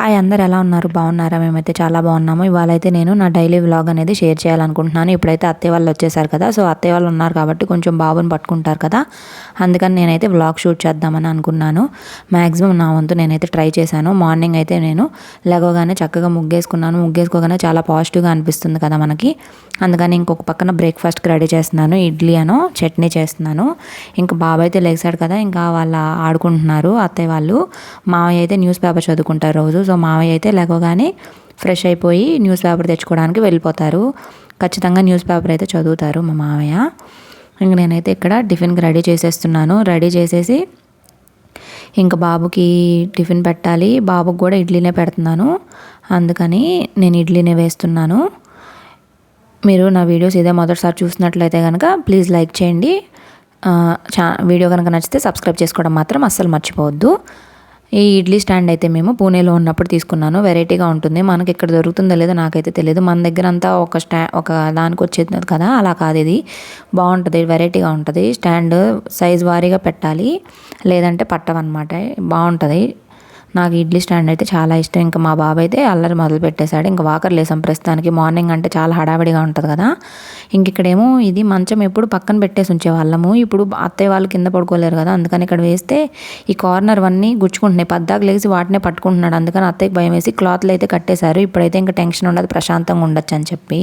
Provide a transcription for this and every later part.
Hi అందరు ఎలా ఉన్నారు? బాగున్నారా? మేమైతే చాలా బాగున్నాము. ఇవాళ అయితే నేను నా డైలీ వ్లాగ్ అనేది షేర్ చేయాలనుకుంటున్నాను. ఇప్పుడైతే అత్తయ్య వాళ్ళు వచ్చేసారు కదా సో అత్తయ్య వాళ్ళు ఉన్నారు కాబట్టి కొంచెం బాబుని పట్టుకుంటారు కదా. అందుకని నేనైతే వ్లాగ్ షూట్ చేద్దామని అనుకున్నాను. మ్యాక్సిమం నా వంతు నేనైతే ట్రై చేశాను. మార్నింగ్ అయితే నేను లేవగానే చక్కగా ముగ్గేసుకున్నాను. ముగ్గేసుకోగానే చాలా పాజిటివ్గా అనిపిస్తుంది కదా మనకి. అందుకని ఇంకొక పక్కన బ్రేక్ఫాస్ట్కి రెడీ చేస్తున్నాను. ఇడ్లీ అను చట్నీ చేస్తున్నాను. ఇంకా బాబాయ్ అయితే లేచాడు కదా ఇంకా వాళ్ళ ఆడుకుంటున్నారు అత్తయ్య వాళ్ళు. మావయ్య అయితే న్యూస్ పేపర్ చదువుకుంటారు రోజు. సో మావయ్య అయితే లేవగానే ఫ్రెష్ అయిపోయి న్యూస్ పేపర్ తెచ్చుకోవడానికి వెళ్ళిపోతారు. ఖచ్చితంగా న్యూస్ పేపర్ అయితే చదువుతారు మా మావయ్య. ఇంక నేనైతే ఇక్కడ టిఫిన్కి రెడీ చేసేస్తున్నాను. రెడీ చేసేసి ఇంకా బాబుకి టిఫిన్ పెట్టాలి. బాబుకి కూడా ఇడ్లీనే పెడుతున్నాను. అందుకని నేను ఇడ్లీనే వేస్తున్నాను. మీరు నా వీడియోస్ ఇదే మొదటిసారి చూసినట్లయితే కనుక ప్లీజ్ లైక్ చేయండి. చా వీడియో కనుక నచ్చితే సబ్స్క్రైబ్ చేసుకోవడం మాత్రం అస్సలు మర్చిపోవద్దు. ఈ ఇడ్లీ స్టాండ్ అయితే మేము పూణేలో ఉన్నప్పుడు తీసుకున్నాను. వెరైటీగా ఉంటుంది. మనకి ఇక్కడ దొరుకుతుందో లేదో నాకైతే తెలియదు మన దగ్గర అంతా ఒక స్టా ఒక దానికి వచ్చేది కదా అలా కాదు ఇది. బాగుంటుంది వెరైటీగా ఉంటుంది. స్టాండ్ సైజ్ వారీగా పెట్టాలి. లేదంటే పట్టవన్నమాట. బాగుంటుంది. నాకు ఇడ్లీ స్టాండ్ అయితే చాలా ఇష్టం. ఇంకా మా బాబాయ్ అయితే అల్లరి మొదలు పెట్టేశాడు ఇంకా వాకర్ లేసాం ప్రస్తుతానికి. మార్నింగ్ అంటే చాలా హడావిడిగా ఉంటుంది కదా. ఇంక ఇక్కడేమో ఇది మంచం ఎప్పుడు పక్కన పెట్టేసి ఉంచేవాళ్ళము. ఇప్పుడు అత్తయ్య వాళ్ళు కింద పడుకోలేరు కదా. అందుకని ఇక్కడ వేస్తే ఈ కార్నర్ అన్నీ గుచ్చుకుంటున్నాయి. పద్దాకు లేచి వాటినే పట్టుకుంటున్నాడు. అందుకని అత్తయ్యకి భయం వేసి క్లాత్లు అయితే కట్టేశారు. ఇప్పుడైతే ఇంకా టెన్షన్ ఉండదు. ప్రశాంతంగా ఉండొచ్చు అని చెప్పి.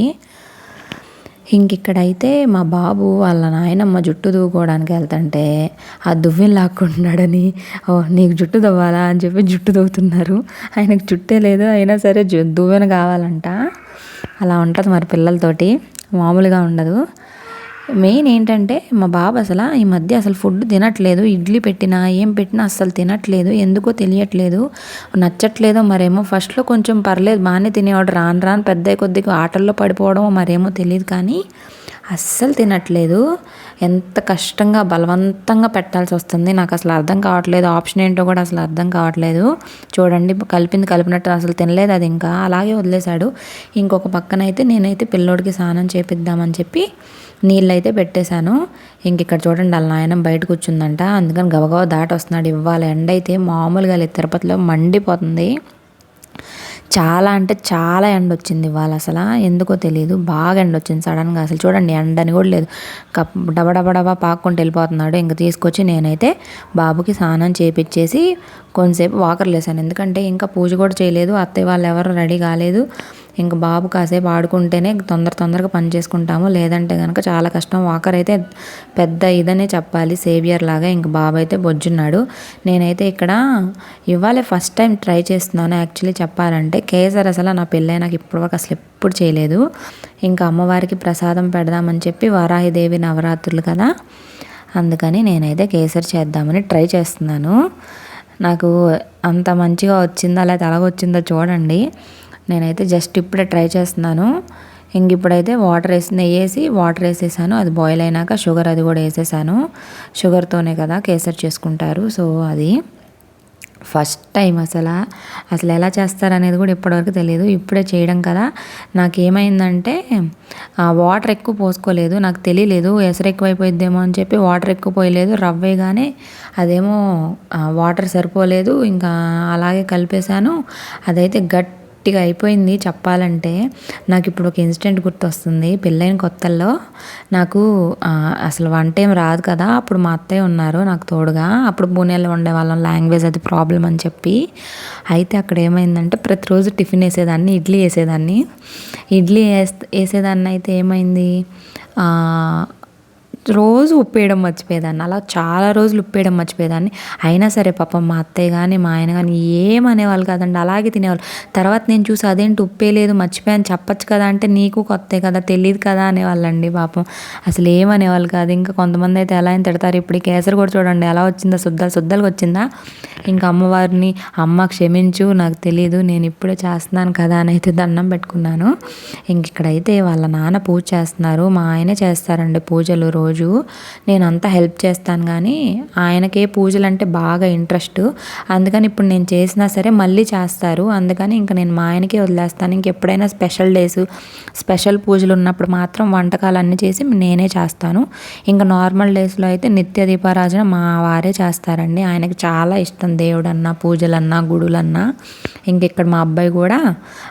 ఇంకిక్కడైతే మా బాబు వాళ్ళ నాయనమ్మ జుట్టు దువ్వుకోవడానికి వెళ్తుంటే ఆ దువ్వెని లాక్కుంటున్నాడని ఓ నీకు జుట్టు దవ్వాలా? అని చెప్పి జుట్టు దువ్వుతున్నారు. ఆయనకు జుట్టే లేదు అయినా సరే జు దువ్వెన కావాలంట. అలా ఉంటుంది మరి పిల్లలతోటి. మామూలుగా ఉండదు. మెయిన్ ఏంటంటే మా బాబు అసలు ఈ మధ్య అసలు ఫుడ్ తినట్లేదు. ఇడ్లీ పెట్టినా ఏం పెట్టినా అస్సలు తినట్లేదు. ఎందుకో తెలియట్లేదు. నచ్చట్లేదో మరేమో. ఫస్ట్లో కొంచెం పర్లేదు. బాగానే తినేవాడు. రాను రాను పెద్ద కొద్దిగా ఆటల్లో పడిపోవడం మరేమో తెలియదు కానీ అస్సలు తినట్లేదు. ఎంత కష్టంగా బలవంతంగా పెట్టాల్సి వస్తుంది. నాకు అసలు అర్థం కావట్లేదు. ఆప్షన్ ఏంటో కూడా అసలు అర్థం కావట్లేదు. చూడండి కలిపింది కలిపినట్టు అసలు తినలేదు అది ఇంకా. అలాగే వదిలేశాడు. ఇంకొక పక్కన అయితే నేనైతే పిల్లోడికి స్నానం చేపిద్దామని చెప్పి నీళ్ళైతే పెట్టేశాను. ఇంక ఇక్కడ చూడండి వాళ్ళ నాయన బయట కూర్చుందంట. అందుకని గబగబా దాటి వస్తున్నాడు. ఇవ్వాలి. ఎండ అయితే మామూలుగా లేదు. తిరుపతిలో మండిపోతుంది. చాలా అంటే చాలా ఎండ వచ్చింది ఇవాళ అసలు. ఎందుకో తెలియదు బాగా ఎండ వచ్చింది సడన్గా. అసలు చూడండి ఎండని కూడా లేదు. కప్ డబడబడబా పాక్కుంటూ వెళ్ళిపోతున్నాడు. ఇంకా తీసుకొచ్చి నేనైతే బాబుకి స్నానం చేపించేసి కొంతసేపు వాకర్లు వేసాను ఎందుకంటే ఇంకా పూజ కూడా చేయలేదు. అత్తయ్య వాళ్ళు ఎవరు రెడీ కాలేదు. ఇంక బాబు కాసేపు ఆడుకుంటేనే తొందర తొందరగా పని చేసుకుంటాము. లేదంటే కనుక చాలా కష్టం. వాకర్ అయితే పెద్ద ఇదనే చెప్పాలి. సేవియర్ లాగా ఇంక బాబు అయితే బొజ్జున్నాడు. నేనైతే ఇక్కడ ఇవాళ ఫస్ట్ టైం ట్రై చేస్తున్నాను యాక్చువల్లీ చెప్పాలంటే. కేసర్ అసలు నా పెళ్ళై నాకు ఇప్పటివరకు అసలు ఎప్పుడు చేయలేదు. ఇంకా అమ్మవారికి ప్రసాదం పెడదామని చెప్పి వారాహిదేవి నవరాత్రులు కదా. అందుకని నేనైతే కేసరి చేద్దామని ట్రై చేస్తున్నాను. నాకు అంత మంచిగా వచ్చిందా లేదా ఎలాగొచ్చిందో చూడండి. నేనైతే జస్ట్ ఇప్పుడే ట్రై చేస్తున్నాను. ఇంక ఇప్పుడైతే వాటర్ వేసి నెయ్యి వేసి వాటర్ వేసేసాను. అది బాయిల్ అయినాక షుగర్ అది కూడా వేసేసాను. షుగర్తోనే కదా కేసర్ చేసుకుంటారు. సో అది ఫస్ట్ టైం అసలు. అసలు ఎలా చేస్తారనేది కూడా ఇప్పటివరకు తెలియదు. ఇప్పుడే చేయడం కదా. నాకు ఏమైందంటే వాటర్ ఎక్కువ పోసుకోలేదు. నాకు తెలియలేదు. ఎసరు ఎక్కువైపోయిద్దేమో అని చెప్పి వాటర్ ఎక్కువ పోయలేదు. రవ్వేగానే అదేమో వాటర్ సరిపోలేదు. ఇంకా అలాగే కలిపేశాను. అదైతే గట్ గట్టిగా అయిపోయింది చెప్పాలంటే. నాకు ఇప్పుడు ఒక ఇన్సిడెంట్ గుర్తొస్తుంది. పెళ్ళైన కొత్తల్లో నాకు అసలు వంట ఏం రాదు కదా. అప్పుడు మా అత్తయ్య ఉన్నారు నాకు తోడుగా. అప్పుడు పూణేలో ఉండేవాళ్ళం. లాంగ్వేజ్ అది ప్రాబ్లం అని చెప్పి. అయితే అక్కడ ఏమైందంటే ప్రతిరోజు టిఫిన్ వేసేదాన్ని ఇడ్లీ వేసేదాన్ని. ఇడ్లీ వేసేదాన్ని అయితే ఏమైంది? రోజు ఉప్పేయడం మర్చిపోయేదాన్ని. అలా చాలా రోజులు ఉప్పేయడం మర్చిపోయేదాన్ని. అయినా సరే పాపం మా అత్తయ్య కానీ మా ఆయన కానీ ఏమనేవాళ్ళు కాదండి. అలాగే తినేవాళ్ళు. తర్వాత నేను చూసి అదేంటి ఉప్పే లేదు మర్చిపోయాను చెప్పచ్చు కదా అంటే నీకు కొత్తే కదా తెలియదు కదా అనేవాళ్ళండి పాపం. అసలు ఏమనేవాళ్ళు కాదు. ఇంకా కొంతమంది అయితే ఎలా అయినా తిడతారు? ఇప్పుడు కేసరి కూడా చూడండి ఎలా వచ్చిందా? శుద్ధాలు శుద్ధాలకు వచ్చిందా? ఇంకా అమ్మవారిని అమ్మ క్షమించు నాకు తెలియదు నేను ఇప్పుడే చేస్తున్నాను కదా అని అయితే దండం పెట్టుకున్నాను. ఇంక ఇక్కడైతే వాళ్ళ నాన్న పూజ చేస్తున్నారు. మా ఆయనే చేస్తారండి పూజలు రోజు రోజు నేను అంతా హెల్ప్ చేస్తాను కానీ ఆయనకే పూజలు అంటే బాగా ఇంట్రెస్ట్. అందుకని ఇప్పుడు నేను చేసినా సరే మళ్ళీ చేస్తారు. అందుకని ఇంకా నేను మా ఆయనకే వదిలేస్తాను. ఇంకెప్పుడైనా స్పెషల్ డేస్ స్పెషల్ పూజలు ఉన్నప్పుడు మాత్రం వంటకాలు అన్నీ చేసి నేనే చేస్తాను. ఇంకా నార్మల్ డేస్లో అయితే నిత్య దీపారాజన మా వారే చేస్తారండి. ఆయనకి చాలా ఇష్టం దేవుడన్నా పూజలన్నా గుడులన్నా. ఇంక ఇక్కడ మా అబ్బాయి కూడా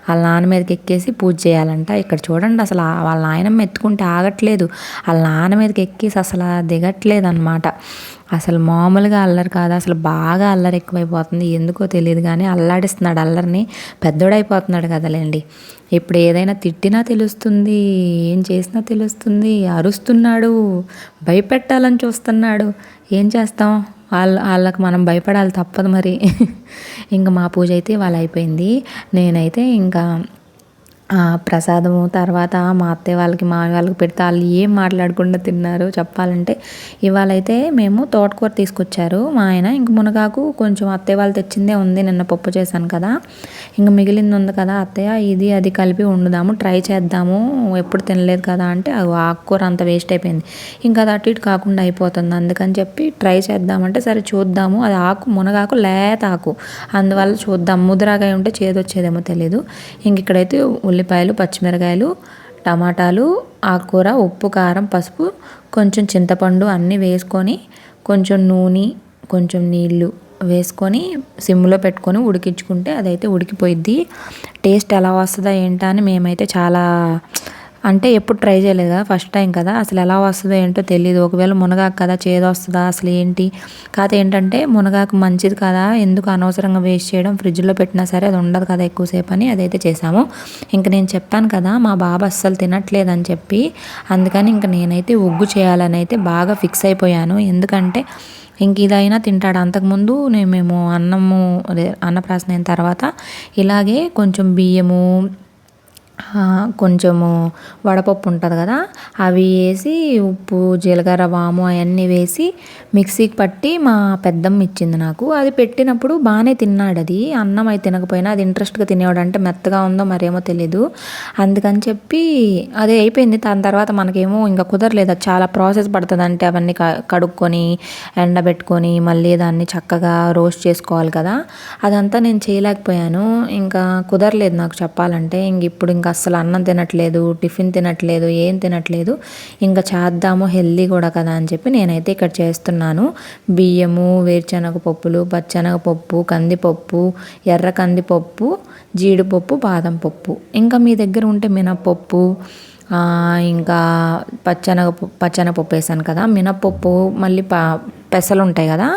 వాళ్ళ నాన్న మీదకి ఎక్కేసి పూజ చేయాలంట. ఇక్కడ చూడండి అసలు వాళ్ళ నాయనమ్మ ఎత్తుకుంటే ఆగట్లేదు. వాళ్ళ నాన్న మీదకి ఎక్కేసి అసలు దిగట్లేదు అనమాట అసలు మామూలుగా అల్లరి కాదు అసలు బాగా అల్లరి ఎక్కువైపోతుంది. ఎందుకో తెలియదు కానీ అల్లాడిస్తున్నాడు అల్లరిని. పెద్దోడైపోతున్నాడు కదలేండి. ఇప్పుడు ఏదైనా తిట్టినా తెలుస్తుంది ఏం చేసినా తెలుస్తుంది అరుస్తున్నాడు భయపెట్టాలని చూస్తున్నాడు. ఏం చేస్తాం? వాళ్ళ వాళ్ళకి మనం భయపడాలి తప్పదు మరి. ఇంకా మా పూజ అయితే వాళ్ళు అయిపోయింది. నేనైతే ఇంకా ప్రసాదము తర్వాత మా అత్తయ్య వాళ్ళకి మా వాళ్ళకి పెడితే వాళ్ళు ఏం మాట్లాడకుండా తిన్నారు చెప్పాలంటే. ఇవాళైతే మేము తోటకూర తీసుకొచ్చారు. మా ఆయన ఇంక మునగాకు కొంచెం అత్తయ్య వాళ్ళు తెచ్చిందే ఉంది నిన్న పప్పు చేశాను కదా. ఇంక మిగిలింది ఉంది కదా అత్తయ్య ఇది అది కలిపి వండుదాము ట్రై చేద్దాము ఎప్పుడు తినలేదు కదా అంటే ఆకుకూర అంత వేస్ట్ అయిపోయింది. ఇంకా అది అటు ఇటు కాకుండా అయిపోతుంది అందుకని చెప్పి ట్రై చేద్దామంటే సరే చూద్దాము. అది ఆకు మునగాకు లేత ఆకు అందువల్ల చూద్దాం. ముద్రాగా ఉంటే చేదొచ్చేదేమో తెలియదు ఇంక ఇక్కడైతే ఉల్లిపాయలు పచ్చిమిరకాయలు టమాటాలు ఆకుకూర ఉప్పు కారం పసుపు కొంచెం చింతపండు అన్నీ వేసుకొని కొంచెం నూనె కొంచెం నీళ్ళు వేసుకొని సిమ్లో పెట్టుకొని ఉడికించుకుంటే అదైతే ఉడికిపోయిద్ది. టేస్ట్ ఎలా వస్తుందో ఏంటా అని మేమైతే చాలా అంటే ఎప్పుడు ట్రై చేయలేదు కదా ఫస్ట్ టైం కదా. అసలు ఎలా వస్తుందో ఏంటో తెలియదు ఒకవేళ మునగాకు కదా చేదు వస్తుందా అసలు ఏంటి? కాదు ఏంటంటే మునగాకు మంచిది కదా ఎందుకు అనవసరంగా వేస్ట్ చేయడం? ఫ్రిడ్జ్లో పెట్టినా సరే అది ఉండదు కదా ఎక్కువసేపు అని అదైతే చేసాము ఇంక నేను చెప్పాను కదా మా బాబు అస్సలు తినట్లేదని చెప్పి అందుకని ఇంక నేనైతే ఉగ్గు చేయాలని అయితే బాగా ఫిక్స్ అయిపోయాను. ఎందుకంటే ఇంక ఇదైనా తింటాడు. అంతకుముందు నేను మేము అన్నము అదే అన్నప్రాసన అయిన తర్వాత ఇలాగే కొంచెం బియ్యము కొంచెము వడపప్పు ఉంటుంది కదా అవి వేసి ఉప్పు జీలకర్ర వాము అవన్నీ వేసి మిక్సీకి పట్టి మా పెద్దమ్మ ఇచ్చింది నాకు. అది పెట్టినప్పుడు బాగానే తిన్నాడు అది. అన్నం అయితే తినకపోయినా అది ఇంట్రెస్ట్గా తినేవాడు అంటే మెత్తగా ఉందో మరేమో తెలీదు. అందుకని చెప్పి అదే అయిపోయింది. దాని తర్వాత మనకేమో ఇంకా కుదరలేదు. అది చాలా ప్రాసెస్ పడుతుంది అంటే అవన్నీ కడుక్కొని ఎండబెట్టుకొని మళ్ళీ దాన్ని చక్కగా రోస్ట్ చేసుకోవాలి కదా. అదంతా నేను చేయలేకపోయాను. ఇంకా కుదరలేదు నాకు చెప్పాలంటే. ఇంక ఇప్పుడు ఇంకా అస్సలు అన్నం తినట్లేదు టిఫిన్ తినట్లేదు ఏం తినట్లేదు. ఇంకా చేద్దాము హెల్దీ కూడా కదా అని చెప్పి నేనైతే ఇక్కడ చేస్తున్నాను. బియ్యము వేరుశనగ పప్పులు పచ్చనగపప్పు కందిపప్పు ఎర్ర కందిపప్పు జీడిపప్పు బాదం పప్పు. ఇంకా మీ దగ్గర ఉంటే మినపప్పు ఇంకా పచ్చనగ పచ్చనపప్పు వేసాను కదా. మినప్పప్పు మళ్ళీ ప పెసలు ఉంటాయి కదా.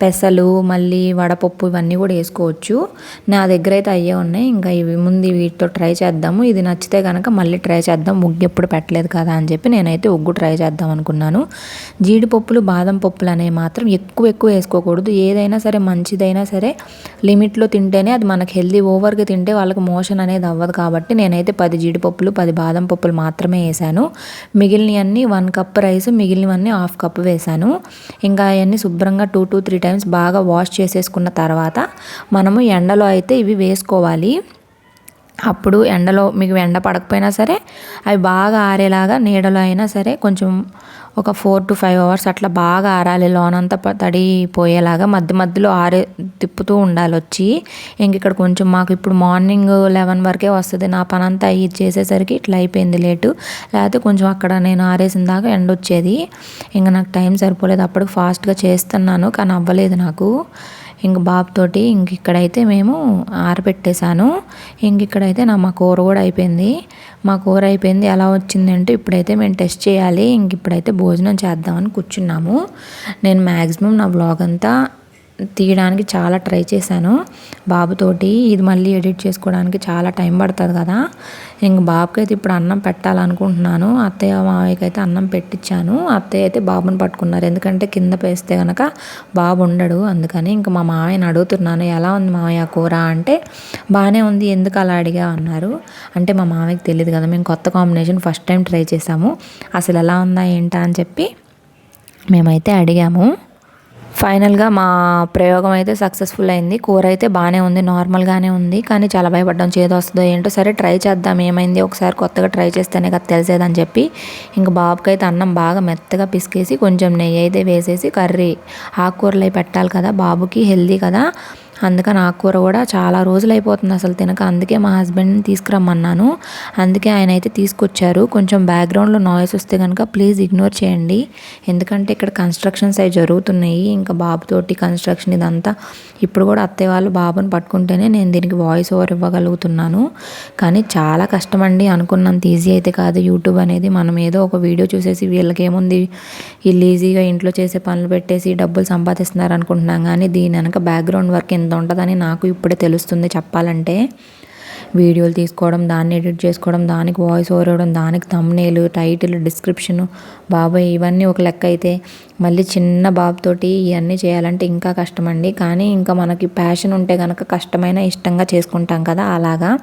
పెసలు మళ్ళీ వడపప్పు ఇవన్నీ కూడా వేసుకోవచ్చు. నా దగ్గర అయితే అయ్యే ఉన్నాయి. ఇంకా ఇవి ముందు వీటితో ట్రై చేద్దాము. ఇది నచ్చితే కనుక మళ్ళీ ట్రై చేద్దాం. ముగ్గు ఎప్పుడు పెట్టలేదు కదా అని చెప్పి నేనైతే ఉగ్గు ట్రై చేద్దాం అనుకున్నాను. జీడిపప్పులు బాదం పప్పులు అనేవి మాత్రం ఎక్కువ ఎక్కువ వేసుకోకూడదు. ఏదైనా సరే మంచిదైనా సరే లిమిట్లో తింటేనే అది మనకి హెల్దీ. ఓవర్గా తింటే వాళ్ళకి మోషన్ అనేది అవ్వదు కాబట్టి నేనైతే పది జీడిపప్పులు పది బాదం పప్పులు మాత్రమే వేసాను మిగిలినవన్నీ వన్ కప్ రైస్ మిగిలినవన్నీ హాఫ్ కప్ వేసాను ఇంకా అవన్నీ శుభ్రంగా టూ టూ త్రీ టైమ్స్ బాగా వాష్ చేసేసుకున్న తర్వాత మనము ఎండలో అయితే ఇవి వేసుకోవాలి. అప్పుడు ఎండలో మీకు ఎండ పడకపోయినా సరే అవి బాగా ఆరేలాగా నీడలో అయినా సరే కొంచెం ఒక ఫోర్ టు ఫైవ్ అవర్స్ అట్లా బాగా ఆరాలి. లోనంతా తడిపోయేలాగా మధ్య మధ్యలో ఆరే తిప్పుతూ ఉండాలి వచ్చి. ఇంక ఇక్కడ కొంచెం మాకు ఇప్పుడు మార్నింగ్ లెవెన్ వరకే వస్తుంది. నా పని అంతా అయ్యి చేసేసరికి ఇట్లా అయిపోయింది లేటు. లేకపోతే కొంచెం అక్కడ నేను ఆరేసిన దాకా ఎండ వచ్చేది ఇంకా నాకు టైం సరిపోలేదు. అప్పటికి ఫాస్ట్గా చేస్తున్నాను కానీ అవ్వలేదు నాకు. ఇంక బాబుతోటి ఇంక ఇక్కడైతే మేము ఆరబెట్టేశాను. ఇంక ఇక్కడైతే నా మా కూర కూడా అయిపోయింది. మా కూర అయిపోయింది. ఎలా వచ్చిందంటే ఇప్పుడైతే మేము టెస్ట్ చేయాలి. ఇంక ఇప్పుడైతే భోజనం చేద్దామని కూర్చున్నాము. నేను మ్యాక్సిమం నా బ్లాగ్ అంతా తీయడానికి చాలా ట్రై చేశాను. బాబుతోటి ఇది మళ్ళీ ఎడిట్ చేసుకోవడానికి చాలా టైం పడుతుంది కదా. ఇంక బాబుకి అయితే ఇప్పుడు అన్నం పెట్టాలనుకుంటున్నాను. అత్తయ్య మావయ్యకి అయితే అన్నం పెట్టించాను అత్తయ్య అయితే బాబుని పట్టుకున్నారు. ఎందుకంటే కింద పేస్తే కనుక బాబు ఉండడు. అందుకని ఇంకా మా మామయ్యని అడుగుతున్నాను ఎలా ఉంది మామయ్య కూర? అంటే బాగానే ఉంది. ఎందుకు అలా అడిగా అన్నారు. అంటే మా మావయ్యకి తెలియదు కదా మేము కొత్త కాంబినేషన్ ఫస్ట్ టైం ట్రై చేసాము. అసలు ఎలా ఉందా ఏంటా అని చెప్పి మేమైతే అడిగాము. ఫైనల్గా మా ప్రయోగం అయితే సక్సెస్ఫుల్ అయింది. కూర అయితే బాగానే ఉంది నార్మల్గానే ఉంది. కానీ చాలా భయపడ్డాం చేదు వస్తుందో ఏంటో. సరే ట్రై చేద్దాం ఏమైంది? ఒకసారి కొత్తగా ట్రై చేస్తేనే కదా తెలిసేదని చెప్పి ఇంకా బాబుకి అయితే అన్నం బాగా మెత్తగా పిసికేసి కొంచెం నెయ్యి అయితే వేసేసి కర్రీ ఆకుకూరలు అవి పెట్టాలి కదా బాబుకి హెల్దీ కదా. అందుకని ఆకుకూర కూడా చాలా రోజులు అయిపోతుంది అసలు తినక. అందుకే మా హస్బెండ్ని తీసుకురమ్మన్నాను. అందుకే ఆయన అయితే తీసుకొచ్చారు. కొంచెం బ్యాక్గ్రౌండ్లో నాయిస్ వస్తే కనుక ప్లీజ్ ఇగ్నోర్ చేయండి. ఎందుకంటే ఇక్కడ కన్స్ట్రక్షన్స్ అవి జరుగుతున్నాయి. ఇంకా బాబుతోటి కన్స్ట్రక్షన్ ఇదంతా. ఇప్పుడు కూడా అత్తయ్య వాళ్ళు బాబుని పట్టుకుంటేనే నేను దీనికి వాయిస్ ఓవర్ ఇవ్వగలుగుతున్నాను. కానీ చాలా కష్టం అండి అనుకున్నంత ఈజీ అయితే కాదు. యూట్యూబ్ అనేది మనం ఏదో ఒక వీడియో చూసేసి వీళ్ళకి ఏముంది వీళ్ళు ఈజీగా ఇంట్లో చేసే పనులు పెట్టేసి డబ్బులు సంపాదిస్తున్నారు అనుకుంటున్నాం. కానీ దీని వెనక బ్యాక్గ్రౌండ్ వర్క్ ఎంత ఉంటుందని నాకు ఇప్పుడే తెలుస్తుంది చెప్పాలంటే. వీడియోలు తీసుకోవడం దాన్ని ఎడిట్ చేసుకోవడం దానికి వాయిస్ ఓవర్ ఇవ్వడం దానికి తమ్నేలు టైటిల్ డిస్క్రిప్షను బాబాయ్ ఇవన్నీ ఒక లెక్క అయితే మళ్ళీ చిన్న బాబుతోటి ఇవన్నీ చేయాలంటే ఇంకా కష్టమండి. కానీ ఇంకా మనకి ప్యాషన్ ఉంటే కనుక కష్టమైన ఇష్టంగా చేసుకుంటాం కదా అలాగా.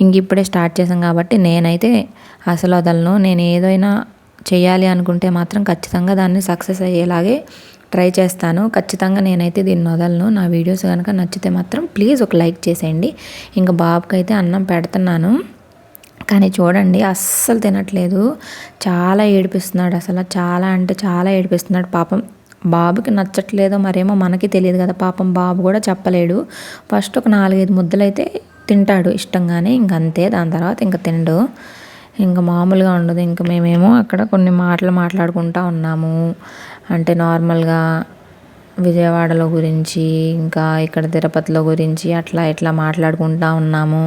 ఇంక ఇప్పుడే స్టార్ట్ చేసాం కాబట్టి నేనైతే అసలు వదలను నేను ఏదైనా చేయాలి అనుకుంటే మాత్రం ఖచ్చితంగా దాన్ని సక్సెస్ అయ్యేలాగే ట్రై చేస్తాను. ఖచ్చితంగా నేనైతే దీన్ని వదలను. నా వీడియోస్ కనుక నచ్చితే మాత్రం ప్లీజ్ ఒక లైక్ చేసేయండి. ఇంకా బాబుకి అయితే అన్నం పెడుతున్నాను. కానీ చూడండి అస్సలు తినట్లేదు. చాలా ఏడిపిస్తున్నాడు అసలు. చాలా అంటే చాలా ఏడిపిస్తున్నాడు పాపం. బాబుకి నచ్చట్లేదో మరేమో మనకి తెలియదు కదా. పాపం బాబు కూడా చెప్పలేడు. ఫస్ట్ ఒక నాలుగైదు ముద్దలు అయితే తింటాడు ఇష్టంగానే. ఇంకంతే దాని తర్వాత ఇంకా తిండు. ఇంకా మామూలుగా ఉండదు. ఇంకా మేమేమో అక్కడ కొన్ని మాటలు మాట్లాడుకుంటా ఉన్నాము. అంటే నార్మల్గా విజయవాడలో గురించి ఇంకా ఇక్కడ తిరుపతిలో గురించి అట్లా ఇట్లా మాట్లాడుకుంటా ఉన్నాము.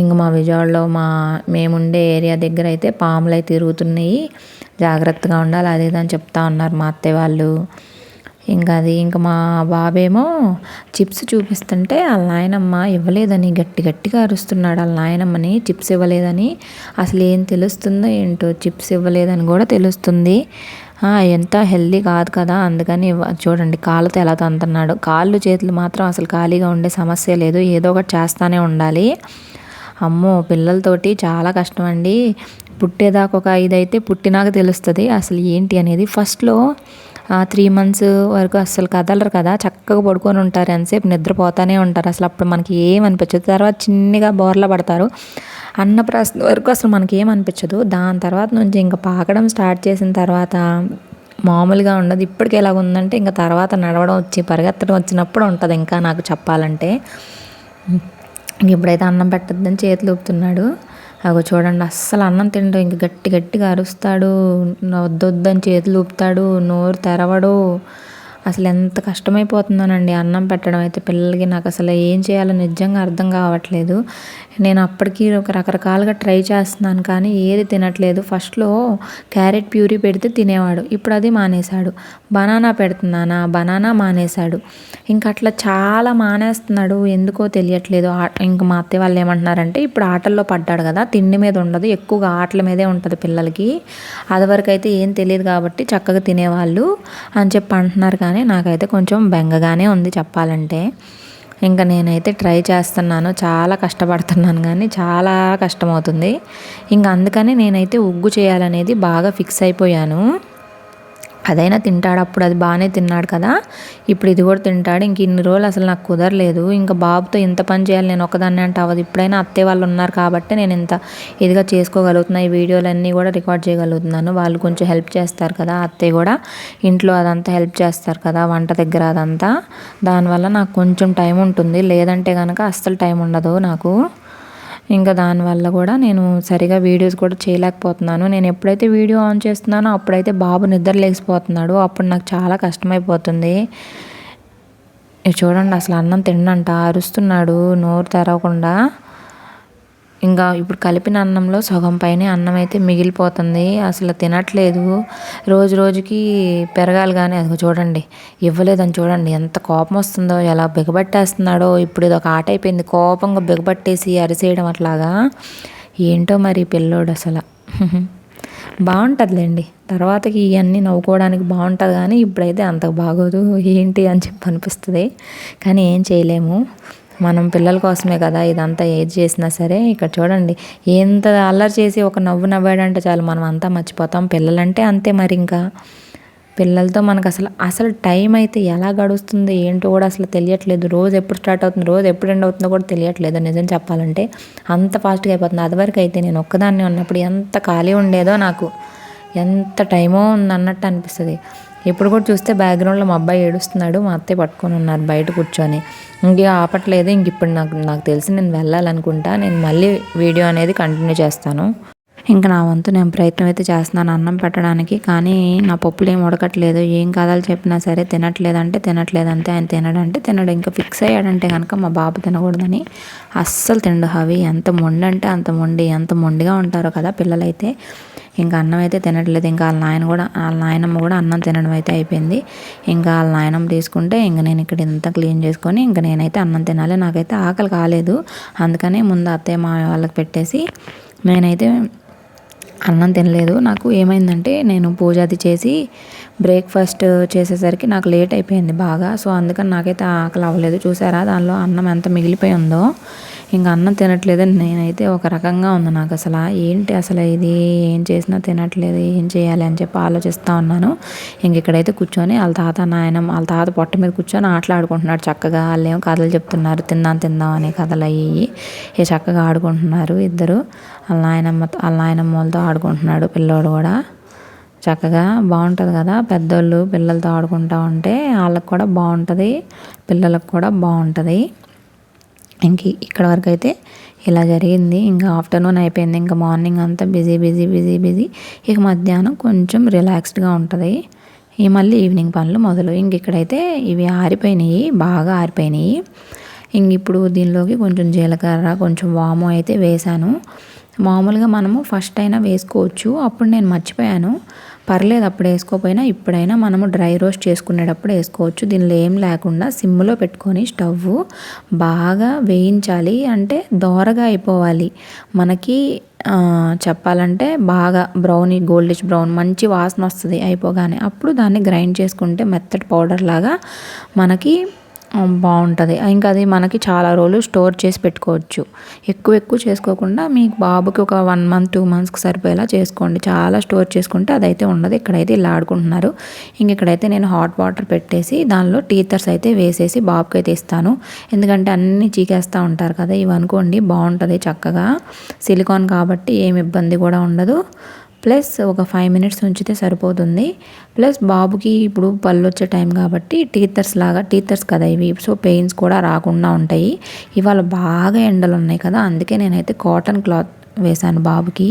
ఇంకా మా విజయవాడలో మా మేముండే ఏరియా దగ్గర అయితే పాములు అయితే తిరుగుతున్నాయి. జాగ్రత్తగా ఉండాలి అది అని చెప్తా ఉన్నారు మా అత్తయ్య వాళ్ళు. ఇంకా అది ఇంకా మా బాబేమో చిప్స్ చూపిస్తుంటే వాళ్ళ నాయనమ్మ ఇవ్వలేదని గట్టి గట్టిగా అరుస్తున్నాడు. వాళ్ళ నాయనమ్మని చిప్స్ ఇవ్వలేదని అసలు ఏం తెలుస్తుందో ఏంటో చిప్స్ ఇవ్వలేదని కూడా తెలుస్తుంది. ఎంత హెల్దీ కాదు కదా అందుకని చూడండి కాళ్ళతో ఎలా తంతున్నాడు. కాళ్ళు చేతులు మాత్రం అసలు ఖాళీగా ఉండే సమస్య లేదు ఏదో ఒకటి చేస్తానే ఉండాలి. అమ్మో పిల్లలతోటి చాలా కష్టం అండి. పుట్టేదాకా ఒక ఐదు అయితే పుట్టినాక తెలుస్తుంది. అసలు ఏంటి అనేది ఫస్ట్లో త్రీ మంత్స్ వరకు అస్సలు కదలరు కదా. చక్కగా పడుకొని ఉంటారు ఎంతసేపు నిద్రపోతూనే ఉంటారు. అసలు అప్పుడు మనకి ఏమనిపించదు తర్వాత చిన్నగా బోర్ల పడతారు. అన్నప్రాసన వరకు అసలు మనకి ఏమనిపించదు దాని తర్వాత నుంచి ఇంకా పాకడం స్టార్ట్ చేసిన తర్వాత మామూలుగా ఉండదు. ఇప్పటికి ఎలాగ ఉందంటే ఇంకా తర్వాత నడవడం వచ్చి పరిగెత్తడం వచ్చినప్పుడు ఉంటుంది ఇంకా నాకు చెప్పాలంటే. ఇప్పుడైతే అన్నం పెట్టద్దని చేతులు ఊపుతున్నాడు అగో చూడండి అస్సలు అన్నం తినడు ఇంక గట్టి గట్టిగా అరుస్తాడు వద్దొద్దని చేతులు ఊపుతాడు నోరు తెరవడు. అసలు ఎంత కష్టమైపోతుందోనండి అన్నం పెట్టడం అయితే పిల్లలకి నాకు అసలు ఏం చేయాలో నిజంగా అర్థం కావట్లేదు. నేను అప్పటికి ఒక రకరకాలుగా ట్రై చేస్తున్నాను కానీ ఏది తినట్లేదు. ఫస్ట్లో క్యారెట్ ప్యూరీ పెడితే తినేవాడు. ఇప్పుడు అది మానేశాడు. బనానా పెడుతున్నానా? బనానా మానేశాడు. ఇంక అట్లా చాలా మానేస్తున్నాడు. ఎందుకో తెలియట్లేదు. ఇంక మా అత్తయ్య వాళ్ళు ఏమంటున్నారంటే ఇప్పుడు ఆటల్లో పడ్డాడు కదా తిండి మీద ఉండదు. ఎక్కువగా ఆటల మీదే ఉంటుంది పిల్లలకి. అదివరకు అయితే ఏం తెలియదు కాబట్టి చక్కగా తినేవాళ్ళు అని చెప్పి అంటున్నారు కానీ నాకైతే కొంచెం బెంగగానే ఉంది చెప్పాలంటే. ఇంకా నేనైతే ట్రై చేస్తున్నాను చాలా కష్టపడుతున్నాను కానీ చాలా కష్టమవుతుంది. ఇంకా అందుకని నేనైతే ఉగ్గు చేయాలనేది బాగా ఫిక్స్ అయిపోయాను. అదైనా తింటాడు. అప్పుడు అది బాగానే తిన్నాడు కదా. ఇప్పుడు ఇది కూడా తింటాడు. ఇంక ఇన్ని రోజులు అసలు నాకు కుదరలేదు. ఇంకా బాబుతో ఇంత పని చేయాలి. నేను ఒకదాన్ని అంటే అవ్వదు. ఇప్పుడైనా అత్తే వాళ్ళు ఉన్నారు కాబట్టి నేను ఇంత ఇదిగా చేసుకోగలుగుతున్నా. ఈ వీడియోలన్నీ కూడా రికార్డ్ చేయగలుగుతున్నాను. వాళ్ళు కొంచెం హెల్ప్ చేస్తారు కదా. అత్తయ్య కూడా ఇంట్లో అదంతా హెల్ప్ చేస్తారు కదా. వంట దగ్గర అదంతా. దానివల్ల నాకు కొంచెం టైం ఉంటుంది. లేదంటే కనుక అస్సలు టైం ఉండదు నాకు. ఇంకా దానివల్ల కూడా నేను సరిగా వీడియోస్ కూడా చేయలేకపోతున్నాను. నేను ఎప్పుడైతే వీడియో ఆన్ చేస్తున్నానో అప్పుడైతే బాబు నిద్ర లేచిపోతున్నాడు. అప్పుడు నాకు చాలా కష్టమైపోతుంది. చూడండి అసలు అన్నం తిండంట అరుస్తున్నాడు నోరు తెరవకుండా. ఇంకా ఇప్పుడు కలిపిన అన్నంలో సగం పైన అన్నం అయితే మిగిలిపోతుంది. అసలు తినట్లేదు. రోజు రోజుకి పెరగాలి కానీ అది చూడండి ఇవ్వలేదని చూడండి ఎంత కోపం వస్తుందో ఎలా బిగబట్టేస్తున్నాడో. ఇప్పుడు ఇది ఒక ఆట అయిపోయింది. కోపంగా బిగబట్టేసి అరిసేయడం అట్లాగా. ఏంటో మరి పిల్లోడు అసలు. బాగుంటుందిలేండి. తర్వాతకి ఇవన్నీ నవ్వుకోవడానికి బాగుంటుంది కానీ ఇప్పుడైతే అంత బాగోదు. ఏంటి అని చెప్పి అనిపిస్తుంది. కానీ ఏం చేయలేము. మనం పిల్లల కోసమే కదా ఇదంతా ఏది చేసినా సరే. ఇక్కడ చూడండి ఎంత అల్లరి చేసి ఒక నవ్వు నవ్వాడంటే చాలు మనం అంతా మర్చిపోతాం. పిల్లలంటే అంతే మరి ఇంకా. పిల్లలతో మనకు అసలు అసలు టైం అయితే ఎలా గడుస్తుందో ఏంటో కూడా అసలు తెలియట్లేదు. రోజు ఎప్పుడు స్టార్ట్ అవుతుంది రోజు ఎప్పుడు ఎండ్ అవుతుందో కూడా తెలియట్లేదు. నిజం చెప్పాలంటే అంత ఫాస్ట్గా అయిపోతుంది. అదివరకు అయితే నేను ఒక్కదాన్ని ఉన్నప్పుడు ఎంత ఖాళీ ఉండేదో నాకు ఎంత టైమో ఉందన్నట్టు అనిపిస్తుంది. ఇప్పుడు కూడా చూస్తే బ్యాక్గ్రౌండ్లో మా అబ్బాయి ఏడుస్తున్నాడు మా అత్తయ్య పట్టుకొని ఉన్నారు బయట కూర్చొని. ఇంక ఆపట్లేదు ఇంక ఇప్పుడు నాకు నాకు తెలిసి నేను వెళ్ళాలనుకుంటా నేను మళ్ళీ వీడియో అనేది కంటిన్యూ చేస్తాను. ఇంకా నా వంతు నేను ప్రయత్నం అయితే చేస్తున్నాను అన్నం పెట్టడానికి కానీ నా పప్పులు ఏం ఉడకట్లేదు. ఏం కాదని చెప్పినా సరే తినట్లేదంటే తినట్లేదంటే ఆయన తినడంటే తినడు. ఇంకా ఫిక్స్ అయ్యాడంటే కనుక మా బాబు తినకూడదని. అస్సలు తిండు హవి. ఎంత మొండి అంటే అంత మొండి. ఎంత మొండిగా ఉంటారో కదా పిల్లలైతే. ఇంకా అన్నం అయితే తినట్లేదు. ఇంకా వాళ్ళ నాయన కూడా వాళ్ళ నాయనమ్మ కూడా అన్నం తినడం అయితే అయిపోయింది. ఇంకా వాళ్ళ నాయనమ్మ తీసుకుంటే ఇంకా నేను ఇక్కడ ఇంత క్లీన్ చేసుకొని ఇంకా నేనైతే అన్నం తినాలి. నాకైతే ఆకలి కాలేదు. అందుకనే ముందు అత్తయ్య మా వాళ్ళకి పెట్టేసి నేనైతే అన్నం తినలేదు. నాకు ఏమైందంటే నేను పూజ అది చేసి బ్రేక్ఫాస్ట్ చేసేసరికి నాకు లేట్ అయిపోయింది బాగా. సో అందుకని నాకైతే ఆకలి అవ్వలేదు. చూసారా దానిలో అన్నం ఎంత మిగిలిపోయి ఉందో. ఇంకా అన్నం తినట్లేదని నేనైతే ఒక రకంగా ఉంది నాకు అసలు ఏంటి అసలు ఇది? ఏం చేసినా తినట్లేదు ఏం చేయాలి అని చెప్పి ఆలోచిస్తూ ఉన్నాను. ఇంక ఇక్కడైతే కూర్చొని వాళ్ళ తాత నాయన వాళ్ళ తాత పొట్ట మీద కూర్చొని ఆటలాడుకుంటున్నాడు చక్కగా. వాళ్ళేం కథలు చెప్తున్నారు తిందాం తిందాం అనే కథలు అయ్యి. ఏ చక్కగా ఆడుకుంటున్నారు ఇద్దరు. వాళ్ళ నాయనమ్మ వాళ్ళ నాయనమ్మలతో ఆడుకుంటున్నాడు పిల్లోడు కూడా. చక్కగా బాగుంటుంది కదా పెద్దోళ్ళు పిల్లలతో ఆడుకుంటూ ఉంటే వాళ్ళకి కూడా బాగుంటుంది పిల్లలకు కూడా బాగుంటుంది. ఇంక ఇక్కడ వరకు అయితే ఇలా జరిగింది. ఇంకా ఆఫ్టర్నూన్ అయిపోయింది. ఇంకా మార్నింగ్ అంతా బిజీ బిజీ బిజీ బిజీ. ఇక మధ్యాహ్నం కొంచెం రిలాక్స్డ్గా ఉంటుంది. ఈ మళ్ళీ ఈవినింగ్ పనులు మొదలు. ఇంక ఇక్కడైతే ఇవి ఆరిపోయినాయి. బాగా ఆరిపోయినాయి. ఇంక ఇప్పుడు దీనిలోకి కొంచెం జీలకర్ర కొంచెం వాము అయితే వేశాను. మామూలుగా మనము ఫస్ట్ అయినా వేసుకోవచ్చు. అప్పుడు నేను మర్చిపోయాను. పర్లేదు అప్పుడు వేసుకోపోయినా ఇప్పుడైనా మనము డ్రై రోస్ట్ చేసుకునేటప్పుడు వేసుకోవచ్చు. దీనిలో ఏం లేకుండా సిమ్లో పెట్టుకొని స్టవ్ బాగా వేయించాలి అంటే దోరగా అయిపోవాలి. మనకి చెప్పాలంటే బాగా బ్రౌనీ గోల్డిష్ బ్రౌన్ మంచి వాసన వస్తుంది అయిపోగానే. అప్పుడు దాన్ని గ్రైండ్ చేసుకుంటే మెత్తటి పౌడర్ లాగా మనకి బాగుంటుంది. ఇంకా అది మనకి చాలా రోజులు స్టోర్ చేసి పెట్టుకోవచ్చు. ఎక్కువ ఎక్కువ చేసుకోకుండా మీ బాబుకి ఒక వన్ మంత్ టూ మంత్స్కి సరిపోయేలా చేసుకోండి. చాలా స్టోర్ చేసుకుంటే అదైతే ఉండదు. ఇక్కడైతే ఇలా ఆడుకుంటున్నారు. ఇంక ఇక్కడైతే నేను హాట్ వాటర్ పెట్టేసి దానిలో టీథర్స్ అయితే వేసేసి బాబుకి అయితే ఇస్తాను. ఎందుకంటే అన్నీ చీకేస్తూ ఉంటారు కదా ఇవి అనుకోండి బాగుంటుంది చక్కగా. సిలికాన్ కాబట్టి ఏమి ఇబ్బంది కూడా ఉండదు. ప్లస్ ఒక ఫైవ్ మినిట్స్ ఉంచితే సరిపోతుంది. ప్లస్ బాబుకి ఇప్పుడు పళ్ళు వచ్చే టైం కాబట్టి టీథర్స్ లాగా టీథర్స్ కదా ఇవి. సో పెయిన్స్ కూడా రాకుండా ఉంటాయి. ఇవాళ బాగా ఎండలు ఉన్నాయి కదా అందుకే నేనైతే కాటన్ క్లాత్ వేశాను బాబుకి.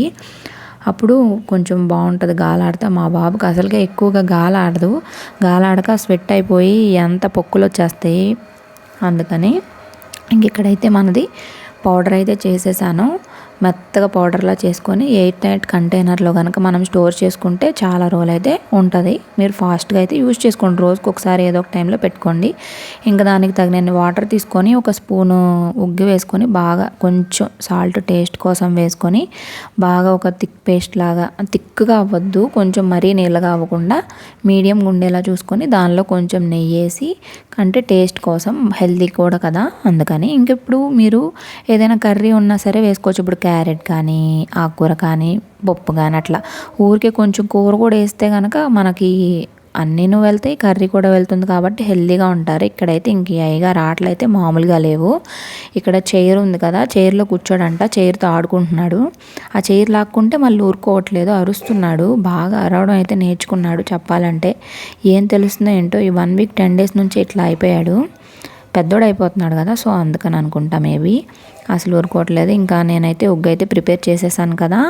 అప్పుడు కొంచెం బాగుంటుంది గాలాడితే మా బాబుకి అసలుగా ఎక్కువగా గాలాడదు. గాలాడక స్వెట్ అయిపోయి ఎంత పొక్కులు వచ్చేస్తాయి అందుకని. ఇంక ఇక్కడైతే మనది పౌడర్ అయితే చేసేసాను. మెత్తగా పౌడర్లా చేసుకొని ఎయిట్ నైట్ కంటైనర్లో కనుక మనం స్టోర్ చేసుకుంటే చాలా రోజులు అయితే ఉంటుంది. మీరు ఫాస్ట్గా అయితే యూజ్ చేసుకోండి. రోజుకి ఒకసారి ఏదో ఒక టైంలో పెట్టుకోండి. ఇంకా దానికి తగిన వాటర్ తీసుకొని ఒక స్పూను ఉగ్గి వేసుకొని బాగా కొంచెం సాల్ట్ టేస్ట్ కోసం వేసుకొని బాగా ఒక థిక్ పేస్ట్ లాగా థిక్గా అవ్వద్దు. కొంచెం మరీ నీళ్ళగా అవ్వకుండా మీడియం ఉండేలా చూసుకొని దానిలో కొంచెం నెయ్యి వేసి అంటే టేస్ట్ కోసం హెల్తీ కూడా కదా. అందుకని ఇంక ఇప్పుడు మీరు ఏదైనా కర్రీ ఉన్నా సరే వేసుకోవచ్చు. ఇప్పుడు క్యారెట్ క్యారెట్ కానీ ఆకుకూర కానీ పప్పు కానీ అట్లా. ఊరికే కొంచెం కూర కూడా వేస్తే కనుక మనకి అన్నీను వెళ్తాయి కర్రీ కూడా వెళ్తుంది కాబట్టి హెల్దీగా ఉంటారు. ఇక్కడైతే ఇంక అయ్యగారు ఆటలు అయితే మామూలుగా లేవు. ఇక్కడ చైర్ ఉంది కదా చైర్లో కూర్చోడంట చైర్తో ఆడుకుంటున్నాడు. ఆ చైర్ లాక్కుంటే మళ్ళీ ఊరుకోవట్లేదు అరుస్తున్నాడు. బాగా అరవడం అయితే నేర్చుకున్నాడు చెప్పాలంటే. ఏం తెలుస్తుందో ఏంటో ఈ వన్ వీక్ టెన్ డేస్ నుంచి ఇట్లా అయిపోయాడు. పెద్దోడు అయిపోతున్నాడు కదా సో అందుకని అనుకుంటా మేబీ. అసలు ఊరుకోవట్లేదు. ఇంకా నేనైతే ఉగ్గు అయితే ప్రిపేర్ చేసేసాను కదా.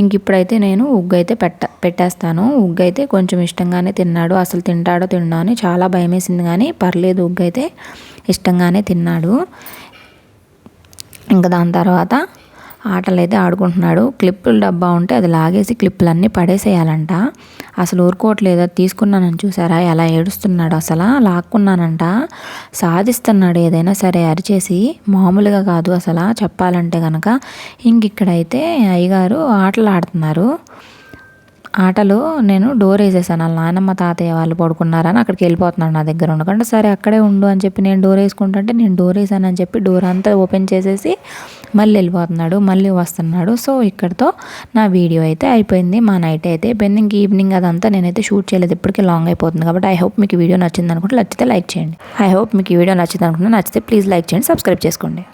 ఇంక ఇప్పుడైతే నేను ఉగ్గు అయితే పెట్ట పెట్టేస్తాను. ఉగ్గు అయితే కొంచెం ఇష్టంగానే తిన్నాడు. అసలు తింటాడో తిన్నాను అని చాలా భయం వేసింది కానీ పర్లేదు ఉగ్గు అయితే ఇష్టంగానే తిన్నాడు. ఇంకా దాని తర్వాత ఆటలు అయితే ఆడుకుంటున్నాడు. క్లిప్పుల డబ్బా ఉంటే అది లాగేసి క్లిప్పులన్నీ పడేసేయాలంట. అసలు ఊరుకోవట్లేదు. అది తీసుకున్నానని చూసారా? ఎలా ఏడుస్తున్నాడు అసలు? లాక్కున్నానంట. సాధిస్తున్నాడు ఏదైనా సరే అరిచేసి. మామూలుగా కాదు అసలు చెప్పాలంటే కనుక ఇంక ఇక్కడైతే అయ్యగారు ఆటలు ఆడుతున్నారు. ఆటలో నేను డోర్ వేసేసాను. వాళ్ళ నాన్నమ్మ తాతయ్య వాళ్ళు పడుకున్నారని అక్కడికి వెళ్ళిపోతున్నాను నా దగ్గర ఉండకుండా. సరే అక్కడే ఉండు అని చెప్పి నేను డోర్ వేసుకుంటుంటే నేను డోర్ వేసానని చెప్పి డోర్ అంతా ఓపెన్ చేసేసి మళ్ళీ వెళ్ళిపోతున్నాడు మళ్ళీ వస్తున్నాడు. సో ఇక్కడితో నా వీడియో అయితే అయిపోయింది. మా నైట్ అయితే అయిపోయింది. ఇంక ఈవినింగ్ అదంతా నేనైతే షూట్ చేయలేదు. ఇప్పటికీ లాంగ్ అయిపోతుంది కాబట్టి ఐ హోప్ మీకు వీడియో నచ్చింది అనుకుంటే నచ్చితే లైక్ చేయండి. ఐ హోప్ మీకు ఈ వీడియో నచ్చింది అనుకుంటే నచ్చితే ప్లీజ్ లైక్ చేయండి సబ్స్క్రైబ్ చేసుకోండి.